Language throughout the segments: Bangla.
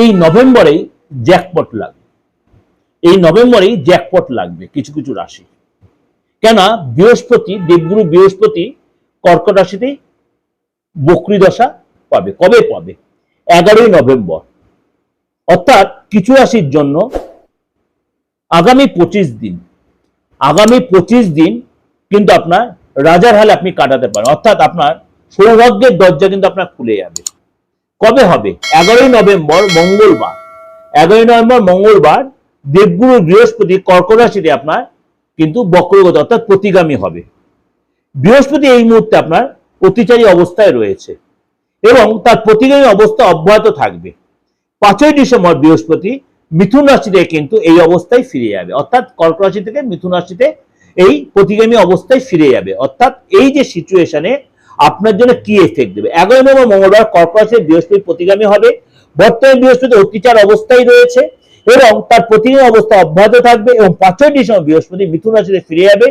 এই নভেম্বরেই জ্যাকপট লাগবে। এই নভেম্বরেই জ্যাকপট লাগবে কিছু কিছু রাশি। কেন বৃহস্পতি, দেবগুরু বৃহস্পতি কর্কট রাশিতেই বকরি দশা পাবে। কবে পাবে? এগারোই নভেম্বর। অর্থাৎ কিছু রাশির জন্য আগামী পঁচিশ দিন, আগামী পঁচিশ দিন কিন্তু আপনার রাজার হালে আপনি কাটাতে পারেন। অর্থাৎ আপনার সৌভাগ্যের দরজা কিন্তু আপনার খুলে যাবে। কবে হবে? এগারোই নভেম্বর মঙ্গলবার। এগারোই নভেম্বর মঙ্গলবার দেবগুরু বৃহস্পতি কর্কট রাশিতে আপনার কিন্তু বক্রগত অর্থাৎ প্রতিগামী হবে। বৃহস্পতি এই মুহূর্তে আপনার অতিচারী অবস্থায় রয়েছে এবং তার প্রতিগামী অবস্থা অব্যাহত থাকবে। পাঁচই ডিসেম্বর বৃহস্পতি মিথুন রাশিতে কিন্তু এই অবস্থায় ফিরে যাবে। অর্থাৎ কর্ক রাশি থেকে মিথুন রাশিতে এই প্রতিগামী অবস্থায় ফিরে যাবে। অর্থাৎ এই যে সিচুয়েশনে আপনার জন্য কি এফেক্ট দেবে? এগারো নম্বর মঙ্গলবার কর্ক রাশিতে বৃহস্পতি প্রতিগামী হবে। বর্তমানে বৃহস্পতি অত্যাচার অবস্থায় রয়েছে এবং তার প্রতিগামী অবস্থা অব্যাহত থাকবে এবং পাঁচই ডিসেম্বর বৃহস্পতি মিথুন রাশিতে ফিরে যাবে।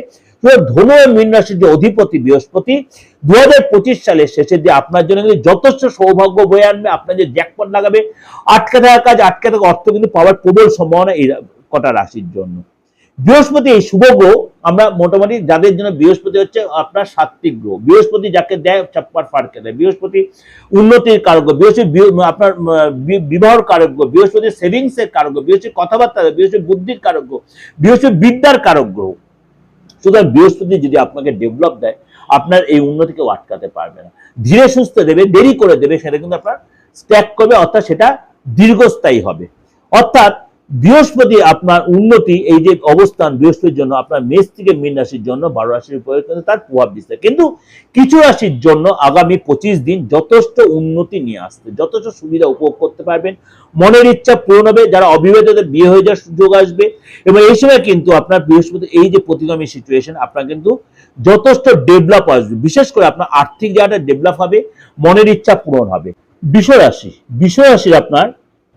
ধনু ও মীন রাশির যে অধিপতি বৃহস্পতি দু হাজার পঁচিশ সালের শেষের দিয়ে আপনার জন্য কিন্তু যথেষ্ট সৌভাগ্য বয়ে আনবে, আপনার যে জ্যাকপট লাগাবে। আটকে থাকা কাজ, আটকে থাকা অর্থ কিন্তু পাওয়ার প্রবল সম্ভাবনা এই কটা রাশির জন্য। বৃহস্পতি এই শুভ গ্রহ, আমরা মোটামুটি যাদের জন্য বৃহস্পতি হচ্ছে আপনার সাত্বিক গ্রহ। বৃহস্পতি যাকে দেয়, চাপ্পার ফাড়কে দেয়। বৃহস্পতি উন্নতির কারক বৃহস্পতি আপনার বিবাহর কারক বৃহস্পতি সেভিংস এর কারক বৃহস্পতি কথাবার্তা, বৃহস্পতি বুদ্ধির কারক বৃহস্পতি বিদ্যার কারক গ্রহ। সুতরাং বৃহস্পতি যদি আপনাকে ডেভেলপ দেয়, আপনার এই উন্নতি কেউ আটকাতে পারবে না। ধীরে সুস্থ দেবে, দেরি করে দেবে, সেটা কিন্তু আপনার স্ট্যাক করবে, অর্থাৎ সেটা দীর্ঘস্থায়ী হবে। অর্থাৎ বৃহস্পতি আপনার উন্নতি, এই যে অবস্থান বৃহস্পতির জন্য, আপনার মেষ থেকে মীন রাশির জন্য, বারো রাশির উপরে তার প্রভাব বিস্তার কিন্তু কিছু রাশির জন্য আগামী পঁচিশ দিন যথেষ্ট উন্নতি নিয়ে আসতে যথেষ্ট সুবিধা উপভোগ করতে পারবেন। মনের ইচ্ছা পূরণ হবে, যারা অবিবাহিতদের বিয়ে হয়ে যাওয়ার সুযোগ আসবে। এবং এই সময় কিন্তু আপনার বৃহস্পতি, এই যে প্রতিগামী সিচুয়েশন আপনার কিন্তু যথেষ্ট ডেভেলপ আসবে। বিশেষ করে আপনার আর্থিক জায়গাটা ডেভেলপ হবে, মনের ইচ্ছা পূরণ হবে। বিষয় রাশি বিষয় রাশির আপনার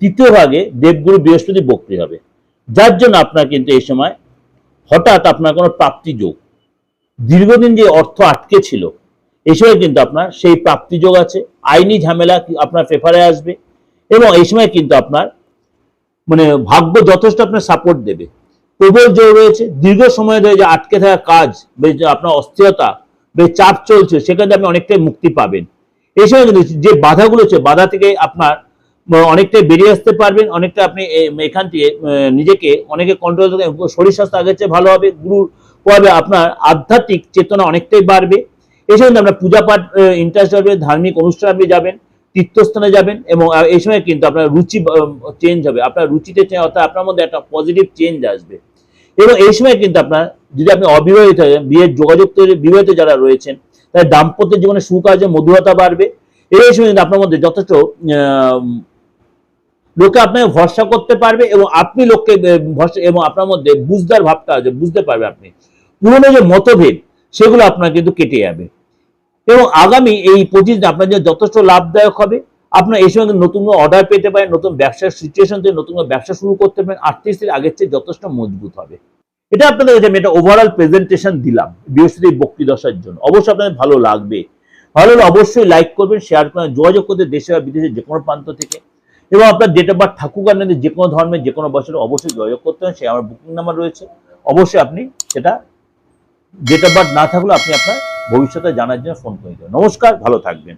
তৃতীয় ভাগে দেবগুরু বৃহস্পতি বক্রি হবে। যার জন্য আপনার কিন্তু এই সময় হঠাৎ আপনার কোনো প্রাপ্তি যোগ। দীর্ঘদিন যে অর্থ আটকে ছিল, এই সময় কিন্তু আপনার সেই প্রাপ্তি যোগ আছে। আইনি ঝামেলা আপনার পেপারে আসবে এবং এই সময় কিন্তু আপনার মানে ভাগ্য যথেষ্ট আপনার সাপোর্ট দেবে। প্রবল জোর রয়েছে। দীর্ঘ সময় ধরে যে আটকে থাকা কাজ আপনার অস্থিরতা বেশ চাপ চলছে, সেখানে আপনি অনেকটাই মুক্তি পাবেন। এই সময় কিন্তু যে বাধাগুলো আছে বাধা থেকে আপনার অনেকটাই বেরিয়ে আসতে পারবেন, অনেকটা আপনি এখান থেকে নিজেকে অনেকে কন্ট্রোল শরীর স্বাস্থ্য আগের চেয়ে ভালো হবে গুরুর প্রভাবে আপনার আধ্যাত্মিক চেতনা অনেকটাই বাড়বে। এই সময় আপনার পূজা পাঠ ইন্টারেস্ট হবে, ধার্মিক অনুষ্ঠানে আপনি যাবেন, তীর্থস্থানে যাবেন এবং এই সময় কিন্তু আপনার রুচি চেঞ্জ হবে। আপনার রুচিতে change- অর্থাৎ আপনার মধ্যে একটা পজিটিভ চেঞ্জ আসবে। এবং এই সময় কিন্তু আপনার, যদি আপনি অবিবাহিত হয়ে, বিয়ের যোগাযোগ তৈরি, বিবাহিত যারা রয়েছেন, তাদের দাম্পত্য জীবনে সুখ আসবে মধুরতা বাড়বে। এই সময় কিন্তু আপনার মধ্যে যথেষ্ট লোকে আপনাকে ভরসা করতে পারবে এবং আপনি লোককে ভরসা, এবং আপনার মধ্যে বুঝদার ভাবটা আছে, বুঝতে পারবে আপনি। পুরনো যে মতভেদ, সেগুলো আপনার কিন্তু কেটে যাবে। এবং আগামী এই পঁচিশ আপনার জন্য যথেষ্ট লাভদায়ক হবে। আপনার এই সময় নতুন অর্ডার পেতে পারেন, নতুন ব্যবসার সিচুয়েশন থেকে নতুন ব্যবসা শুরু করতে পারেন স্থিতি আগের চেয়ে যথেষ্ট মজবুত হবে। এটা আপনাদের কাছে আমি একটা ওভারঅল প্রেজেন্টেশন দিলাম বৃহস্পতির বক্তি দশার জন্য। অবশ্যই আপনাদের ভালো লাগবে। ভালো অবশ্যই লাইক করবেন শেয়ার করবেন, যোগাযোগ করতে দেশে বা বিদেশে যে কোনো প্রান্ত থেকে। এবং আপনার ডেট অফ বার্থ থাকুক আপনাদের যে কোনো ধর্মের যে কোনো বছরে অবশ্যই যোগাযোগ করতে হবে, সে আমার বুকিং নাম্বার রয়েছে। অবশ্যই আপনি সেটা ডেট অফ বার্থ না থাকলেও আপনি আপনার ভবিষ্যতে জানার জন্য ফোন করে দেবেন। নমস্কার, ভালো থাকবেন।